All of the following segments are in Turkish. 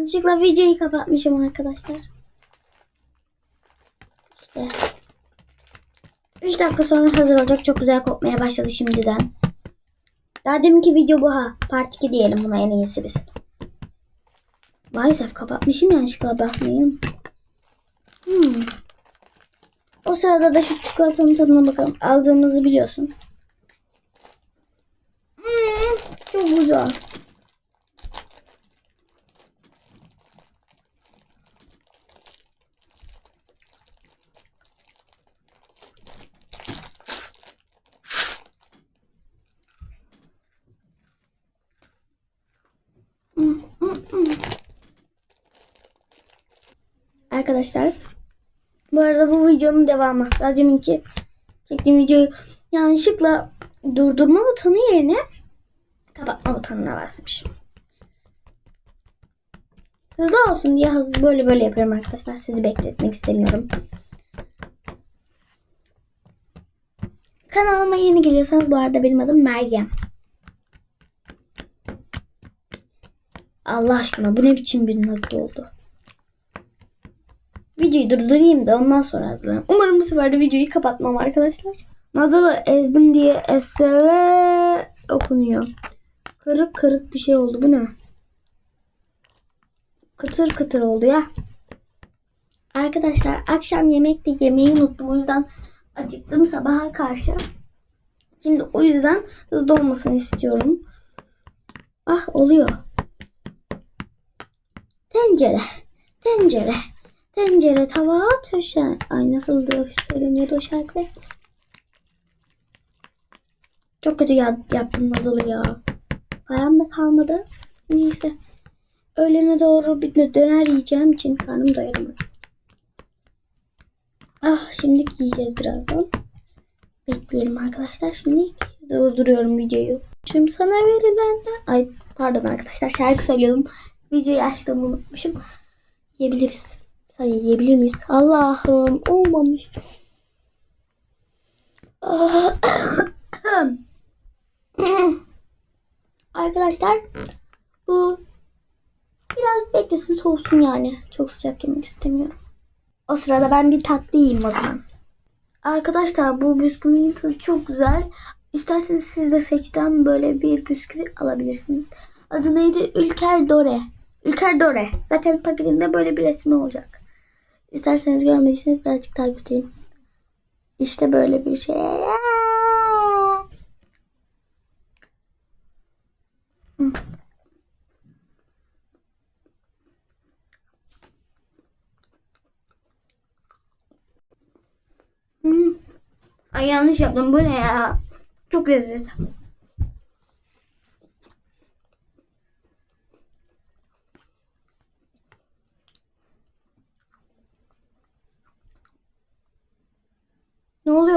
Yanlışlıkla videoyu kapatmışım arkadaşlar. İşte. 3 dakika sonra hazır olacak. Çok güzel kokmaya başladı şimdiden. Daha deminki video bu ha. Part 2 diyelim buna en iyisi biz. Maalesef kapatmışım yanlışlıkla basmayayım. Hmm. O sırada da şu çikolatanın tadına bakalım. Aldığımızı biliyorsun. Hmm, çok güzel. Hmm, hmm, hmm. Arkadaşlar bu arada bu videonun devamı. Daha deminki çektiğim videoyu yanlışlıkla durdurma butonu yerine kapatma butonuna basmışım. Hızlı olsun diye hızlı böyle böyle yapıyorum arkadaşlar. Sizi bekletmek istemiyorum. Kanalıma yeni geliyorsanız bu arada benim adım Meryem. Allah aşkına bu ne biçim bir adı oldu. Videoyu durdurayım da ondan sonra hazırlarım. Umarım bu sefer de videoyu kapatmam arkadaşlar. Nadalı ezdim diye esere okunuyor. Kırık kırık bir şey oldu. Bu ne? Kıtır kıtır oldu ya. Arkadaşlar akşam yemekte yemeği unuttum. O yüzden acıktım sabaha karşı. Şimdi o yüzden hızlı olmasını istiyorum. Ah oluyor. Tencere. Tencere. Tencere, tava, taşan. Ay nasıl söyleniyordu o şarkı. Çok kötü ya yaptım nadalı ya. Param da kalmadı. Neyse. Öğlene doğru bir döner yiyeceğim için karnım doyurmadı. Ah şimdi yiyeceğiz birazdan. Bekleyelim arkadaşlar. Şimdi durduruyorum videoyu. Şimdi sana verilen de... Ay pardon arkadaşlar şarkı söylüyordum. Videoyu açtığımı unutmuşum. Yiyebiliriz. Sen yiyebilir miyiz? Allah'ım olmamış. Arkadaşlar bu biraz beklesin soğusun yani. Çok sıcak yemek istemiyorum. O sırada ben bir tatlı yiyeyim o zaman. Arkadaşlar bu bisküvinin tadı çok güzel. İsterseniz siz de seçten böyle bir bisküvi alabilirsiniz. Adı neydi? Ülker Dore. Ülker Dore. Zaten paketinde böyle bir resmi olacak. İsterseniz görmediyseniz birazcık daha göstereyim. İşte böyle bir şey. Hmm. Ay yanlış yaptım. Bu ne ya? Çok lezzetli.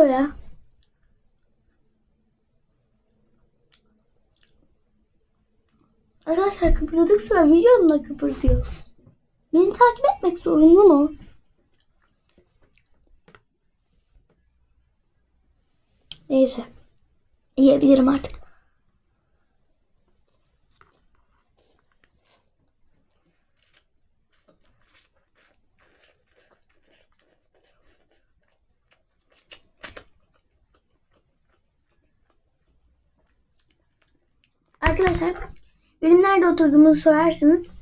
Ne oluyor ya? Arkadaşlar kıpırdadık sıra videom da kıpırdıyor. Beni takip etmek zorunlu mu? Neyse. Yiyebilirim artık. Arkadaşlar benim nerede oturduğumu sorarsanız